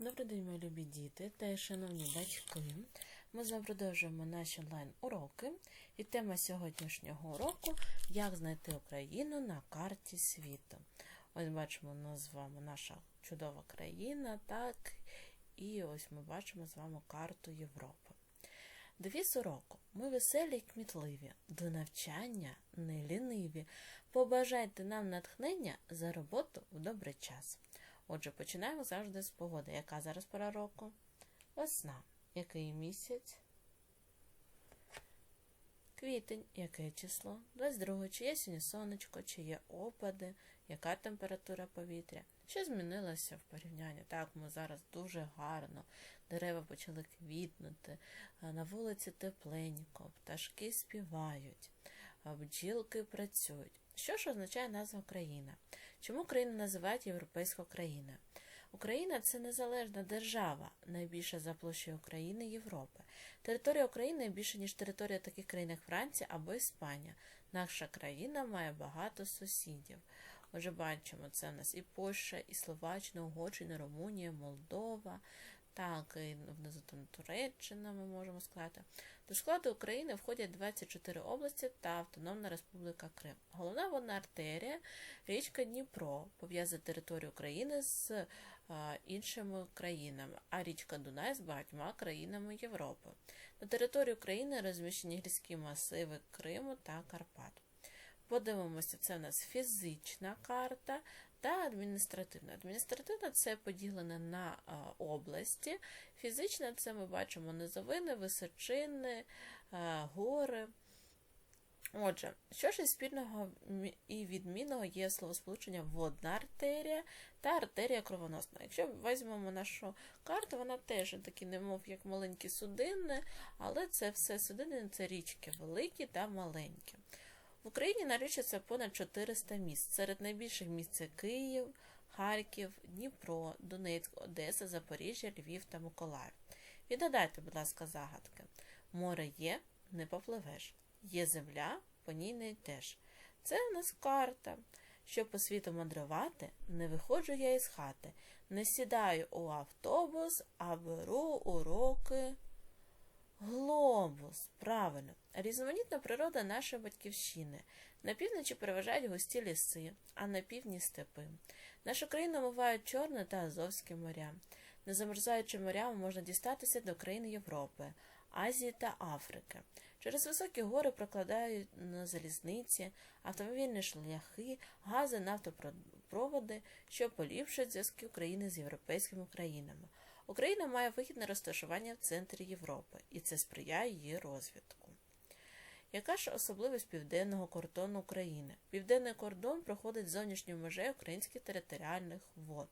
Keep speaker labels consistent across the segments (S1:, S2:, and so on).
S1: Добрий день, мої любі діти та шановні батьки. Ми з продовжуємо наші онлайн-уроки. І тема сьогоднішнього уроку як знайти Україну на карті світу. Ось бачимо у нас з вами наша чудова країна, так, і ось ми бачимо з вами карту Європи. Девіз уроку. Ми веселі й кмітливі, до навчання не ліниві. Побажайте нам натхнення за роботу в добрий час. Отже, починаємо завжди з погоди. Яка зараз пора року? Весна. Який місяць? Квітень. Яке число? 22. Чи є сьогодні сонечко, чи є опади, яка температура повітря? Що змінилося в порівнянні? Так, ми зараз дуже гарно. Дерева почали квітнути, на вулиці тепленько, пташки співають, бджілки працюють. Що ж означає назва Україна? Чому Україну називають Європейською країною? Україна це незалежна держава, найбільша за площею України Європи. Територія України більше, ніж територія таких країн, як Франція або Іспанія. Наша країна має багато сусідів. Отже, бачимо, це в нас і Польща, і Словаччина, Угорщина, Румунія, Молдова, так, і внизу там Туреччина, ми можемо сказати. До складу України входять 24 області та Автономна Республіка Крим. Головна водна артерія річка Дніпро пов'язує територію України з а, іншими країнами, а річка Дунай з багатьма країнами Європи. На території України розміщені гірські масиви Криму та Карпат. Подивимося, це у нас фізична карта та адміністративна. Адміністративна це поділена на області. Фізична це ми бачимо низовини, височини, гори. Отже, що ж із спільного і відмінного є словосполучення водна артерія та артерія кровоносна. Якщо візьмемо нашу карту, вона теж такі, немов як маленькі судини, але це все судини це річки великі та маленькі. В Україні налічується понад 400 міст. Серед найбільших міст це Київ, Харків, Дніпро, Донецьк, Одеса, Запоріжжя, Львів та Миколаїв. Відгадайте, будь ласка, загадки. Море є, не попливеш. Є земля, по ній не йдеш. Це в нас карта. Щоб по світу мандрувати, не виходжу я із хати, не сідаю у автобус, а беру уроки. Глобус, правильно. Різноманітна природа нашої батьківщини. На півночі переважають густі ліси, а на півдні степи. Нашу країну омивають Чорне та Азовське моря. Не замерзаючи морями можна дістатися до країн Європи, Азії та Африки. Через високі гори прокладають на залізниці, автомобільні шляхи, гази, нафтопроводи, що поліпшують зв'язки України з європейськими країнами. Україна має вигідне розташування в центрі Європи, і це сприяє її розвитку. Яка ж особливість південного кордону України? Південний кордон проходить зовнішньою межею українських територіальних вод.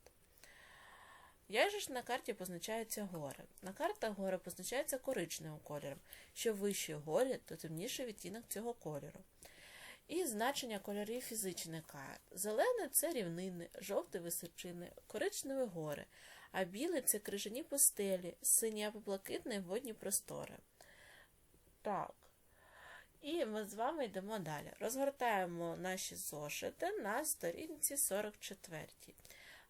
S1: Як же ж на карті позначаються гори? На картах гори позначаються коричневим кольором. Що вищі горі, то темніший відтінок цього кольору. І значення кольорів фізичних карт. Зелене це рівнини, жовте височини, коричневі гори, а біле це крижані пустелі, сині або блакитні водні простори. Так. І ми з вами йдемо далі. Розгортаємо наші зошити на сторінці 44.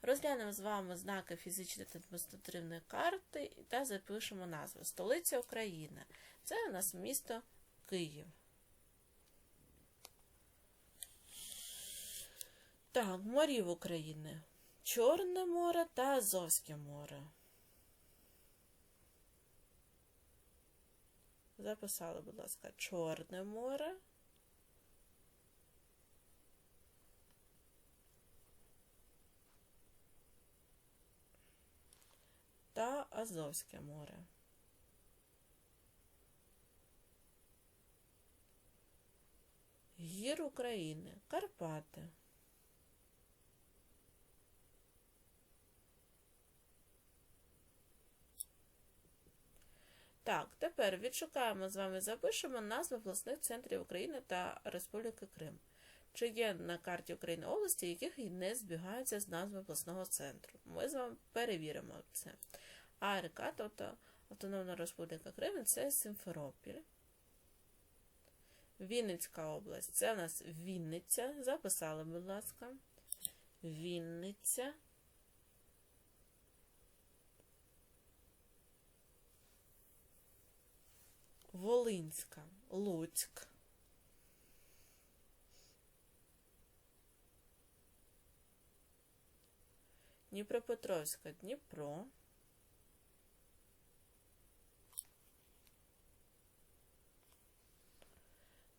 S1: Розглянемо з вами знаки фізичної та адміністративної карти та запишемо назву. Столиця України. Це у нас місто Київ. Так, морів України. Чорне море та Азовське море. Записали, будь ласка, Чорне море. Та Азовське море. Гір України. Карпати. Так, тепер відшукаємо з вами, запишемо назви обласних центрів України та Республіки Крим. Чи є на карті України області, яких не збігаються з назви обласного центру? Ми з вами перевіримо це. АРК, тобто Автономна Республіка Крим, це Симферопіль. Вінницька область. Це у нас Вінниця. Записали, будь ласка. Вінниця. Волинська, Луцьк. Дніпропетровська, Дніпро.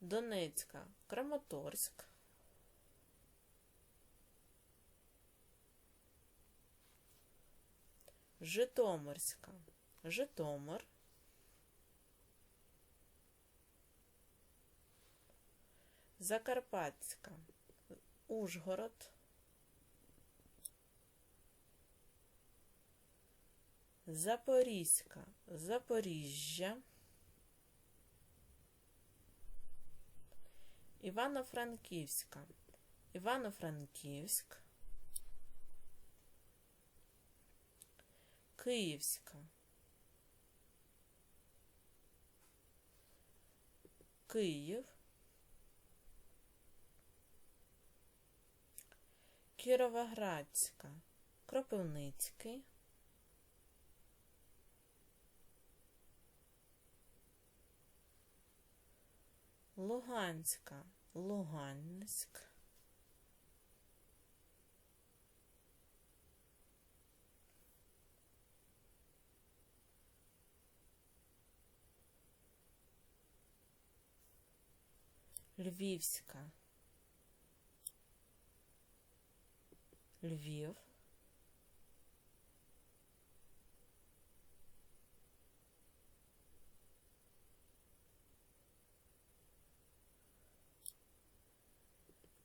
S1: Донецька, Краматорськ. Житомирська, Житомир. Закарпатська, Ужгород. Запорізька, Запоріжжя. Івано-Франківська, Івано-Франківськ. Київська. Київ. Кіровоградська, Кропивницький. Луганська, Луганськ. Львівська. Львів.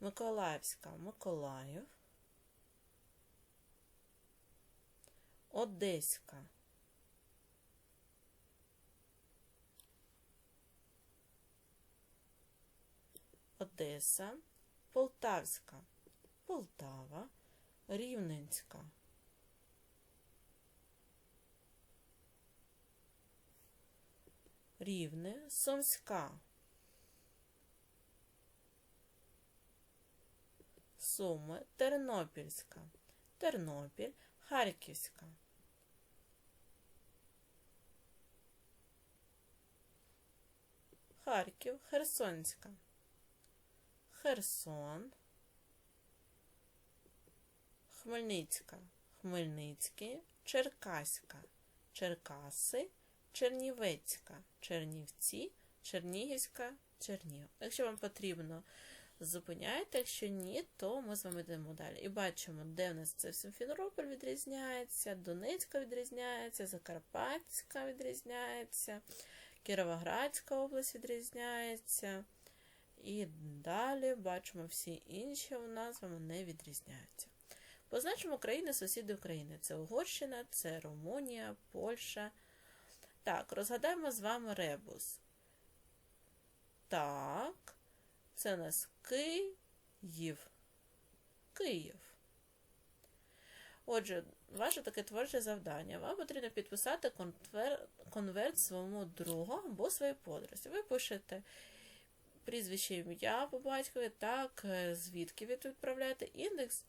S1: Миколаївська, Миколаїв. Одеська. Одеса, Полтавська, Полтава, Рівненська. Рівне, Сумська. Суми, Тернопільська, Тернопіль, Харківська. Харків, Херсонська. Херсон. Хмельницька, Хмельницький, Черкаська, Черкаси, Чернівецька, Чернівці, Чернігівська, Чернігів. Якщо вам потрібно, зупиняйте, якщо ні, то ми з вами йдемо далі. І бачимо, де в нас це Симферополь відрізняється, Донецька відрізняється, Закарпатська відрізняється, Кіровоградська область відрізняється. І далі бачимо всі інші у нас вами не відрізняються. Позначимо країни сусіди України. Це Угорщина, це Румунія, Польща. Так, розгадаємо з вами ребус. Так, це у нас Київ. Київ. Отже, ваше таке творче завдання. Вам потрібно підписати конвер... конверт своєму другу або своїй подрузі. Ви пишете прізвище ім'я по батькові, так, звідки ви відправляєте індекс.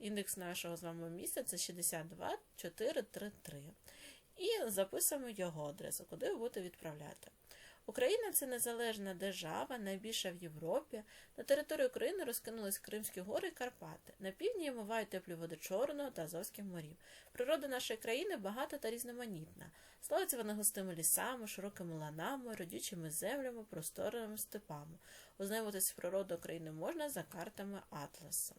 S1: Індекс нашого з вами місця це 62433. І записуємо його адресу, куди ви будете відправляти. Україна це незалежна держава, найбільша в Європі. На території України розкинулись Кримські гори і Карпати. На півдні омивають теплі води Чорного та Азовських морів. Природа нашої країни багата та різноманітна. Славиться вона густими лісами, широкими ланами, родючими землями, просторними степами. Ознайомитися з природою України можна за картами Атласу.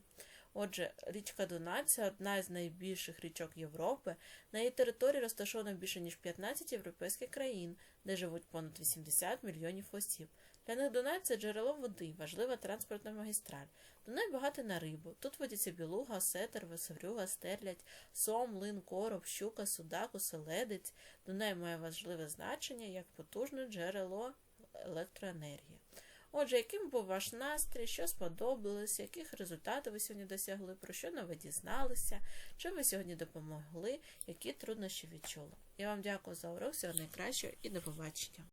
S1: Отже, річка Дунай – це одна з найбільших річок Європи. На її території розташовано більше ніж 15 європейських країн, де живуть понад 80 мільйонів осіб. Для них Дунай – це джерело води, важлива транспортна магістраль. Дунай багатий на рибу. Тут водяться білуга, сетер, весоврюга, стерлядь, сом, лин, короб, щука, судак, оселедець. Дунай має важливе значення як потужне джерело електроенергії. Отже, яким був ваш настрій, що сподобалось, яких результатів ви сьогодні досягли, про що нове дізналися, чи ви сьогодні допомогли, які труднощі відчули. Я вам дякую за урок, всього найкращого і до побачення.